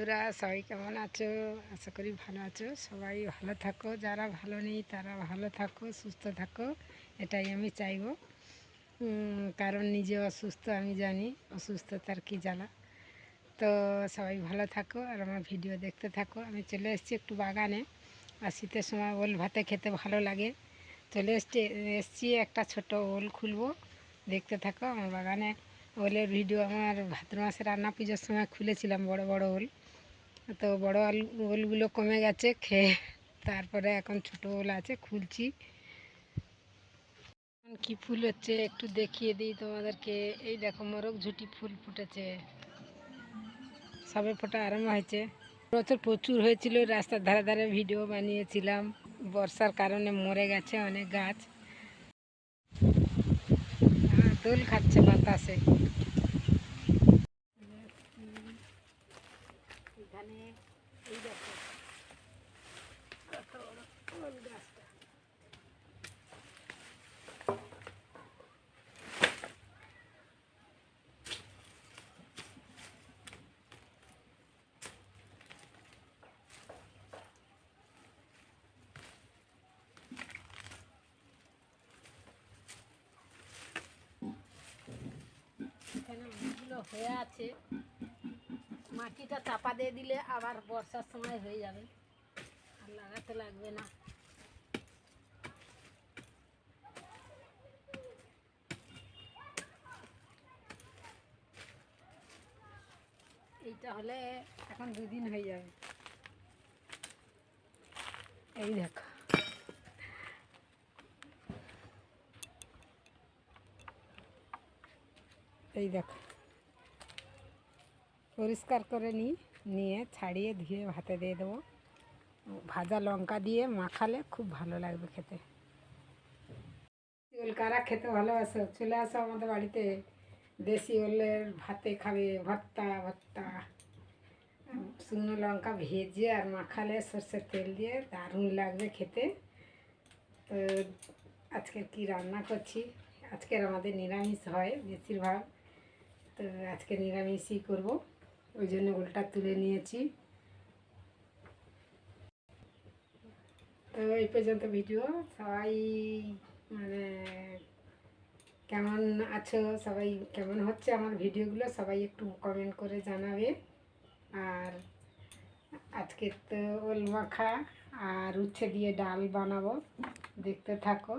বন্ধুরা, সবাই কেমন আছো? আশা করি ভালো আছো। সবাই ভালো থাকো। যারা ভালো নেই, তারা ভালো থাকো, সুস্থ থাকো। এটাই আমি চাইব। কারণ নিজে অসুস্থ, আমি জানি। অসুস্থতার কি জ্বালা? তো সবাই ভালো থাকো আর আমার ভিডিও দেখতে থাকো। আমি চলে এসেছি একটু বাগানে। আর শীতের সময় ওল ভাতে খেতে ভালো লাগে। চলে এসছি এসছি একটা ছোট ওল খুলবো। দেখতে থাকো আমার বাগানে। ওলের ভিডিও আমার ভাদ্র মাসে রান্না পুজোর সময় খুলেছিলাম বড় বড় ওল। তো বড় ওল ওলগুলো কমে গেছে, খেয়ে তারপরে এখন ছোট ওল আছে, খুলছি। কি ফুল হচ্ছে একটু দেখিয়ে দিই তোমাদেরকে। এই দেখো মোরগ ঝুটি ফুল ফুটেছে। সবে ফোটা আরম্ভ হয়েছে। বছর প্রচুর হয়েছিল, রাস্তার ধারে ধারে ভিডিও বানিয়েছিলাম। বর্ষার কারণে মরে গেছে অনেক গাছ। দোল খাচ্ছে বাতাসে। এখানে এই দেখো ওল গাছটা। এখানে হয়ে আছে। মাটিটা চাপা দিয়ে দিলে আবার বর্ষার সময় হয়ে যাবে। আর লাগাতে লাগবে না। এইটা হলে এখন দুদিন হয়ে যাবে। এই দেখো। এই দেখো। পরিষ্কার করে নিই, নিয়ে ছাড়িয়ে ধুয়ে ভাতে দিয়ে দেবো। ভাজা লঙ্কা দিয়ে মাখালে খুব ভালো লাগবে খেতে। ওল কারা খেতে ভালোবাসো? চলে আসো আমাদের বাড়িতে। দেশি ওলের ভাতে খাবে, ভর্তা ভর্তা। শুকনো লঙ্কা ভেজে আর মাখালে সর্ষের তেল দিয়ে দারুণ লাগবে খেতে। তো আজকে কি রান্না করছি? আজকের আমাদের নিরামিষ হয় বেশিরভাগ। তো আজকে নিরামিষই করব। ওই জন্য ওলটা তুলে নিয়েছি। তো এই পর্যন্ত ভিডিও। সবাই মানে কেমন আছো? সবাই কেমন হচ্ছে আমার ভিডিওগুলো? সবাই একটু কমেন্ট করে জানাবে। আর আজকে তো ওল মাখা আর উচ্ছে দিয়ে ডাল বানাবো। দেখতে থাকো।